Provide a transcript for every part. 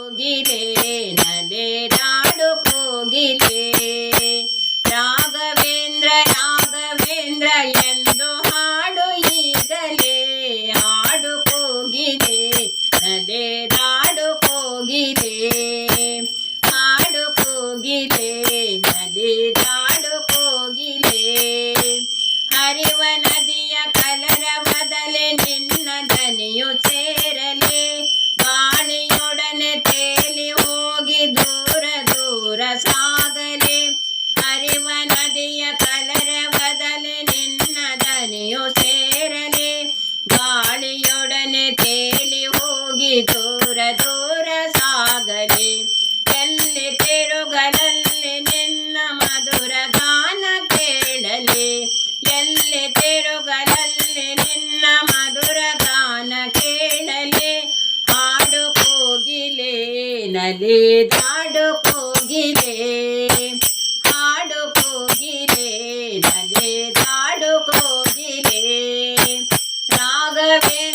ಕೋಗಿಲೆ ನಲೆದಾಡು ಕೋಗಿಲೆ ರಾಘವೇಂದ್ರ ರಾಘವೇಂದ್ರ ಎಂದು ಹಾಡು ಈಗಲೇ ಹಾಡು ಕೋಗಿಲೆ ನಲೆದಾಡು ಕೋಗಿಲೆ ಹಾಡು ಕೋಗಿಲೆ ನಲಿದಾಡು ಕೋಗಿಲೆ ಹರಿವ ನದಿಯ ಕಲರವದಲೆ ನಿನ್ನ ದನಿಯು ಸಾಗಲಿ ಎಲ್ಲಿ ತಿರುಗಲಲ್ಲಿ ನಿನ್ನ ಮಧುರ ಗಾನ ಕೇಳಲಿ? ಎಲ್ಲಿ ತಿರುಗಲಲ್ಲಿ ನಿನ್ನ ಮಧುರ ಗಾನ ಕೇಳಲಿ? ಹಾಡು ಕೋಗಿಲೆ ನಲಿದಾಡು ಕೋಗಿಲೆ. ಹಾಡು ಕೋಗಿಲೆ ನಲಿದಾಡು ಕೋಗಿಲೆ. ರಾಘವೇಂದ್ರ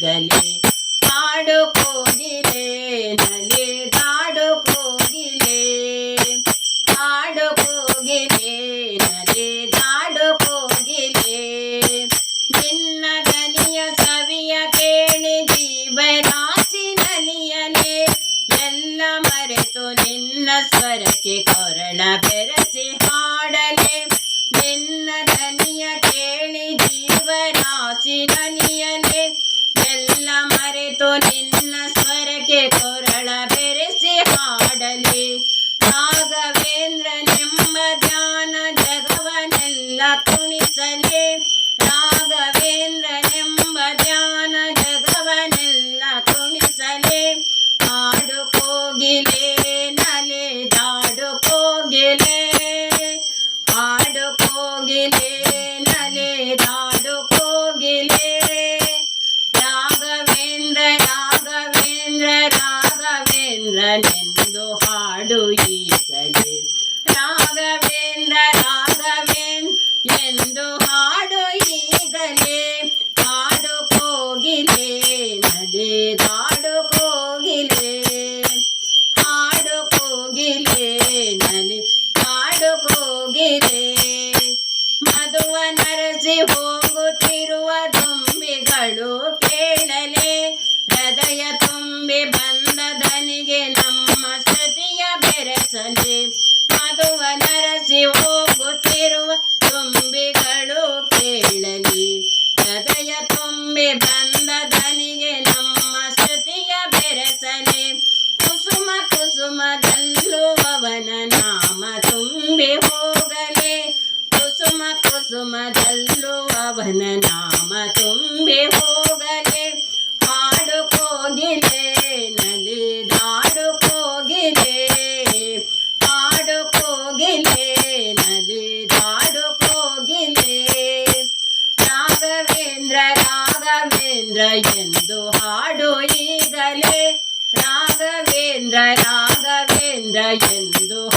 ಈಗಲೇ ಹಾಡು ಕೋಗಿಲೆ ನಲಿದಾಡು ಕೋಗಿಲೆ. ಹಾಡು ಕೋಗಿಲೆ ನಲಿದಾಡು ಕೋಗಿಲೆ. ನಿನ್ನ ದನಿಯ ಸವಿಯ ಕೇಳಿ ಜೀವರಾಶಿ ನಲಿಯಲೆ. ಎಲ್ಲ ಮರೆತು ನಿನ್ನ ಸ್ವರಕ್ಕೆ ಕೊರಳ ಮರೆತು ನಿನ್ನ ಸ್ವರಕ್ಕೆ ಕೊರಳ ಬೆರೆಸಿ ಹಾಡಲಿ. ರಾಘವೇಂದ್ರ, ನಿಮ್ಮ ಧ್ಯಾನ ಜಗವನೆಲ್ಲ ಕುಣಿಸಲಿ ರಾಘವೇಂದ್ರ, ನಿಮ್ಮ ಧ್ಯಾನ ಜಗವನೆಲ್ಲ ಕುಣಿಸಲಿ ಹಾಡು ಕೋಗಿಲೆ ನಲಿದಾಡು ಕೋಗಿಲೆ. ಹಾಡು ಕೋಗಿಲೆ ರಾಘವೇಂದ್ರನೆಂದು ಹಾಡು ಈಗಲೇ. ರಾಘವೇಂದ್ರ, ರಾಘವೇನ್ ಎಂದು ಹಾಡು ಈಗಲೇ. ಹಾಡು ಕೋಗಿಲೆ ನಲಿದಾಡು ಕೋಗಿಲೆ. ಹಾಡು ಕೋಗಿಲೆ ನಲಿ ಹಾಡು ಕೋಗಿಲೆ. ಮಧುವ ನರಸಿ ಹೋಗುತ್ತಿರುವ ಬಂದ ದನಿಗೆ ನಮ್ಮ ಸತಿಯ ಬೆರೆಸಲಿ. ಮಧುವ ನರಸಿ ಹೋಗುತ್ತಿರುವ ತುಂಬಿಗಳು ಕೇಳಲಿ. ಹೃದಯ ತುಂಬಿ ಬಂದ ದನಿಗೆ ನಮ್ಮ ಸ್ತುತಿಯ ಬೆರೆಸಲಿ. ಕುಸುಮ ಕುಸುಮದಲ್ಲುವವನ ನಾಮ ತುಂಬಿ ಹೋಗಲಿ. ಕುಸುಮ ಕುಸುಮದಲ್ಲುವವನ ನಾಮ ತುಂಬಿ ಹೋಗಲೆ. ಕೋಗಿಲೆ ಹಾಡು ಕೋಗಿಲೆ ರಾಘವೇಂದ್ರ ರಾಘವೇಂದ್ರ ಎಂದು ಹಾಡು ಈಗಲೇ ರಾಘವೇಂದ್ರ ರಾಘವೇಂದ್ರ ಎಂದು